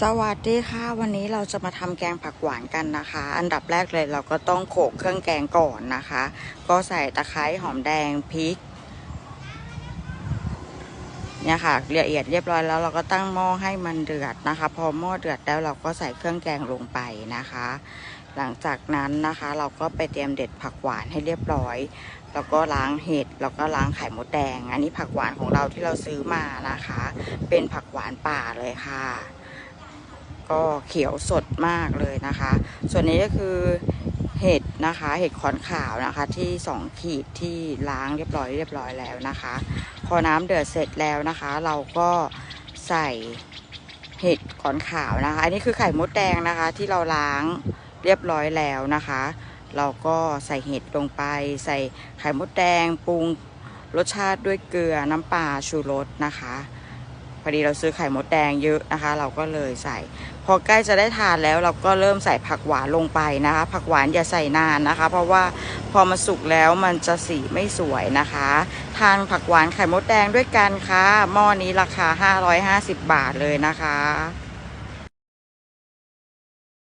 สวัสดีค่ะ วันนี้เราจะมาทำแกงผักหวานกันนะคะ อันดับแรกเลยเราก็ต้องโขลกเครื่องแกงก่อนนะคะ ก็ใส่ตะไคร้หอมแดงพริกเนี่ยค่ะละเอียดเรียบร้อยแล้วเราก็ตั้งหม้อให้มันเดือดนะคะ พอหม้อเดือดแล้วเราก็ใส่เครื่องแกงลงไปนะคะ หลังจากนั้นนะคะเราก็ไปเตรียมเด็ดผักหวานให้เรียบร้อย แล้วก็ล้างเห็ดแล้วก็ล้างไข่มดแดง อันนี้ผักหวานของเราที่เราซื้อมานะคะ เป็นผักหวานป่าเลยค่ะ ก็เขียวสดมากเลยนะคะ ส่วนนี้ก็คือเห็ดนะคะ เห็ดขอนขาวนะคะที่สองขีดที่ล้างเรียบร้อยเรียบร้อยแล้วนะคะ พอน้ำเดือดเสร็จแล้วนะคะ เราก็ใส่เห็ดขอนขาวนะคะ อันนี้คือไข่มดแดงนะคะที่เราล้างเรียบร้อยแล้วนะคะ เราก็ใส่เห็ดลงไป ใส่ไข่มดแดงปรุงรสชาติด้วยเกลือน้ำปลาชูรสนะคะ พอดีเราซื้อไข่มดแดงเยอะนะคะ เราก็เลยใส่ พอใกล้จะได้ทานแล้วเราก็เริ่มใส่ผักหวานลงไปนะคะ ผักหวานอย่าใส่นานนะคะ เพราะว่าพอมาสุกแล้วมันจะสีไม่สวยนะคะ ทานผักหวานไข่มดแดงด้วยกันค่ะหม้อนี้ราคา 550 บาทเลยนะคะ